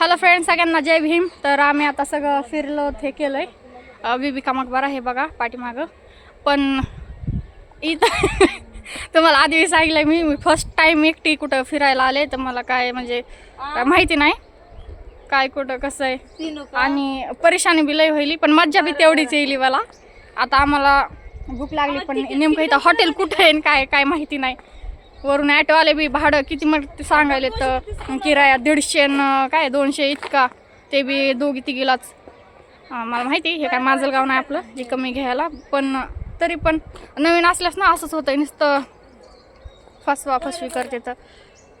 Hello friend सगळ्यांना जय भीम. तर आम्ही आता सगळं फिरलो हे केलं आहे बीबी का मकबरा हे बघा पाठीमागं. पण इथं तुम्हाला आधी सांगितलं मी मी फर्स्ट टाईम एकटी कुठं फिरायला आले तर मला काय म्हणजे माहिती नाही. काय कुठं कसं आहे. आणि परेशानी बी लई होईल पण मज्जा बी तेवढीच येईल मला. आता आम्हाला भूक लागली पण नेमकं इथं हॉटेल कुठं आहे काय काय माहिती नाही. वरून ॲटोवाले बी भाडं किती मग ते सांगायले तर किराया दीडशे न काय दोनशे इतका. ते बी दोघी तिघीलाच. मला माहिती आहे, हे काय माझं गाव नाही आपलं जे कमी घ्यायला. पण तरी पण नवीन असल्यास ना असंच होतं नुसतं फसवा फसवी करते तर.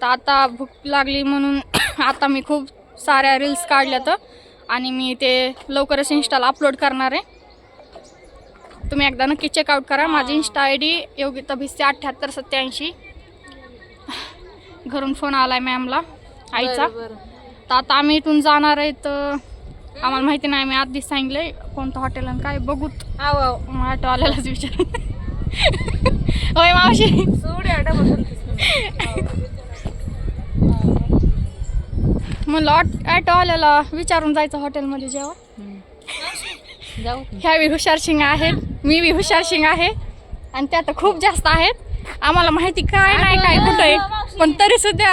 तर आता भूक लागली म्हणून आता मी खूप साऱ्या रील्स काढल्या तर. आणि मी ते लवकरच इन्स्टाला अपलोड करणार आहे. तुम्ही एकदा नक्की चेकआउट करा. माझी insta I D Yogita Bhisse अठ्ठ्याहत्तर सत्याऐंशी घरून फोन आलाय मॅमला आईचा. तर आता आम्ही इथून जाणार आहे तर आम्हाला माहिती नाही मी आधीच सांगितलंय कोणतं हॉटेल आणि काय बघूत. ऑटोवाल्यालाच विचार. होय मावशी. म्हणलं ऑट ॲटोवाल्याला विचारून जायचं हॉटेलमध्ये जेव्हा. जाऊ. ह्या बी हुशार शिंग आहेत मी बी हुशार शिंग आहे आणि त्या तर खूप जास्त आहेत. आम्हाला माहिती काय नाही काय कुठं आहे. पण तरी सुद्धा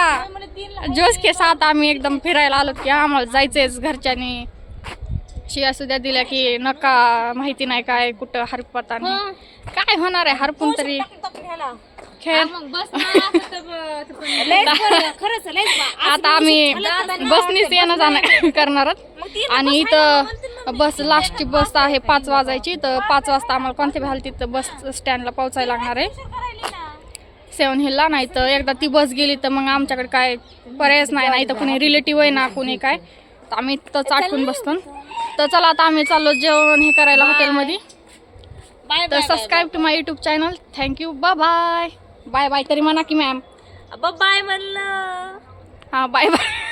जोस के साथ आम्ही एकदम फिरायला आलो की आम्हाला जायचंयच घरच्यांनी. शिया सुद्धा दिल्या की नका माहिती नाही काय कुठं हरपत आणि काय होणार आहे हरपून तरी. खेळ. खरंच आता आम्ही बसनीच येणं जाणं करणार आहोत. आणि इथं बस लास्टची बस आहे पाच वाजायची. तर पाच वाजता आम्हाला कोणत्या हालतीत बस स्टँडला पोहोचायला लागणार आहे. सेवन हिलला नाही तर एकदा ती बस गेली तर मग आमच्याकडे काय पर्यायच नाही नाही तर कुणी रिलेटिव्ह आहे ना कुणी काय. तर आम्ही इथंच आटकून बसतो. तर चला आता आम्ही चाललो जेवण हे करायला हॉटेलमध्ये बाय तर subscribe to my YouTube channel thank you bye bye bye bye तरी म्हणा की मॅम बाय म्हणलं. हां बाय बाय